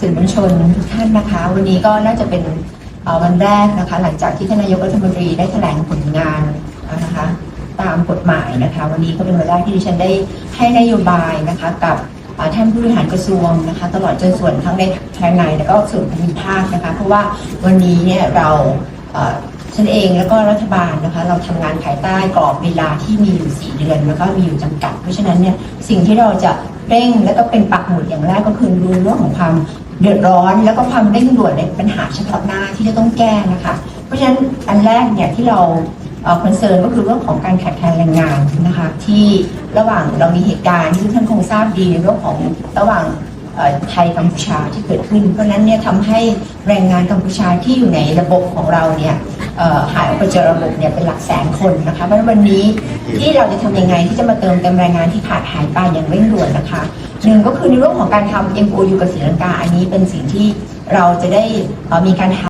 สื่อมวลชนทุกท่านนะคะ วันนี้ก็น่าจะเป็นวันแรกนะคะ หลังจากที่ท่านนายกรัฐมนตรีได้แถลงผลงานนะคะ ตามกฎหมายนะคะ วันนี้ก็เป็นวันแรกที่ดิฉันได้ให้นโยบายนะคะกับท่านผู้บริหารกระทรวงนะคะ ตลอดจนส่วนทั้งในภายในแล้วก็ส่วนภูมิภาคนะคะ เพราะว่าวันนี้เนี่ยเราฉันเองแล้วก็รัฐบาลนะคะ เราทำงานภายใต้กรอบเวลาที่มีอยู่ 4 เดือน แล้วก็มีอยู่จำกัด เพราะฉะนั้นเนี่ยสิ่งที่เราจะเร่งแล้วก็เป็นปักหมุดอย่างแรกก็คือดูเรื่องของความ เดือดร้อนแล้วก็ความเร่งด่วนในปัญหาเฉพาะหน้าที่จะต้องแก้นะคะ เพราะฉะนั้นอันแรกเนี่ยที่เราคอนเซิร์นก็คือเรื่องของการขาดแคลนแรงงานนะคะ ที่ระหว่างเรามีเหตุการณ์ที่ท่านคงทราบดีในเรื่องของระหว่างไทยกัมพูชาที่เกิดขึ้น เพราะฉะนั้นเนี่ยทำให้แรงงานกัมพูชาที่อยู่ในระบบของเราเนี่ย หายออกไปจากระบบเนี่ยเป็นหลักแสนคนนะคะเพราะฉะนั้นวันนี้ที่เราจะทำยังไงที่จะมาเติมเต็มแรงงานที่ขาดหายไปอย่างเร่งด่วนนะคะหนึ่งก็คือในเรื่องของการทำ MOU กับศรีลังกาอันนี้เป็นสิ่งที่เราจะได้เอ่อมีการทำ